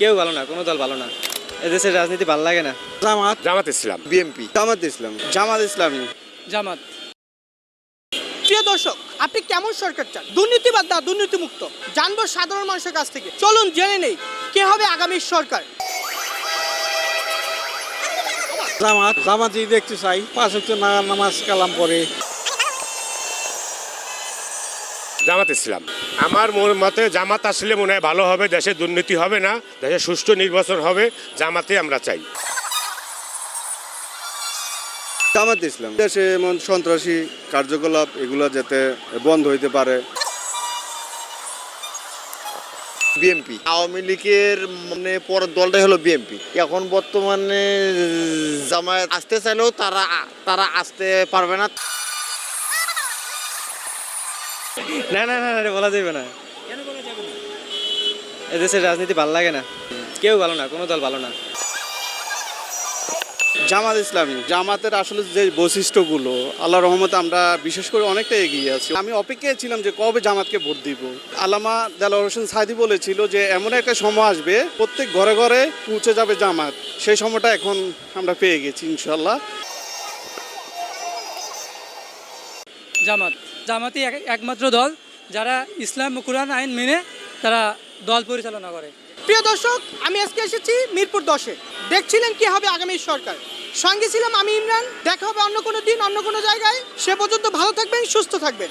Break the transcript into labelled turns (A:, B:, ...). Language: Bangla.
A: কেউ ভালো না কোনো দল ভালো না। এদেশের রাজনীতি ভালো লাগে না।
B: জামাত?
C: জামাত ইসলাম।
B: বিএমপি জামাত ইসলাম। জামাত ইসলামী।
A: জামাত।
D: প্রিয় দর্শক আপনি কেমন সরকার চান? দুর্নীতিবাদ না দুর্নীতিমুক্ত? জানব সাধারণ মানুষের কাছ থেকে। চলুন জেনে নেই কে হবে আগামীর সরকার।
B: জামাত। জামাতই দেখতে চাই পাঁচ হচ্ছে নামাজ কালাম পরে
C: জামাত ইসলাম আমার মতে জামাত আসলে মনে হয় ভালো হবে দেশে দুর্নীতি হবে না দেশে সুষ্ঠু নির্বাচন হবে জামাতে আমরা চাই।
B: জামাত ইসলাম। দেশে এমন সন্ত্রাসী কার্যকলাপ এগুলো যাতে বন্ধ হইতে পারে।
E: বিএমপি আওয়ামী লীগের মানে পরের দলটাই হলো বিএমপি এখন বর্তমানে জামায়াত আসতে চাইলেও তারা তারা আসতে পারবে না।
A: না না না না, বলা যাবে না? এদেশের রাজনীতি ভালো লাগে না। কেউ ভালো না কোনো দল ভালো না।
F: জামাত ইসলামী জামাতের আসলে যে বৈশিষ্ট্যগুলো আল্লাহ রহমতে আমরা বিশেষ করে অনেকটা এগিয়ে আছি। আমি অপেক্ষায় ছিলাম যে কবে জামাতকে ভোট দিব। আলামা দেলোয়ার হোসেন সাইদি বলেছিল যে এমন একটা সময় আসবে প্রত্যেক ঘরে ঘরে পৌঁছে যাবে জামাত। সেই সময়টা এখন আমরা পেয়ে গেছি ইনশাল্লাহ
G: জামাত। জামাতই এক- একমাত্র দল যারা ইসলাম কোরআন আইন মেনে তারা দল পরিচালনা করে।
D: প্রিয় দর্শক, আমি আজকে এসেছি মিরপুর দশে। দেখছিলেন কি হবে আগামী সরকার। সঙ্গে ছিলাম আমি ইমরান। দেখা হবে অন্য কোনো দিন, অন্য কোনো জায়গায়। সে পর্যন্ত ভালো থাকবেন, সুস্থ থাকবেন।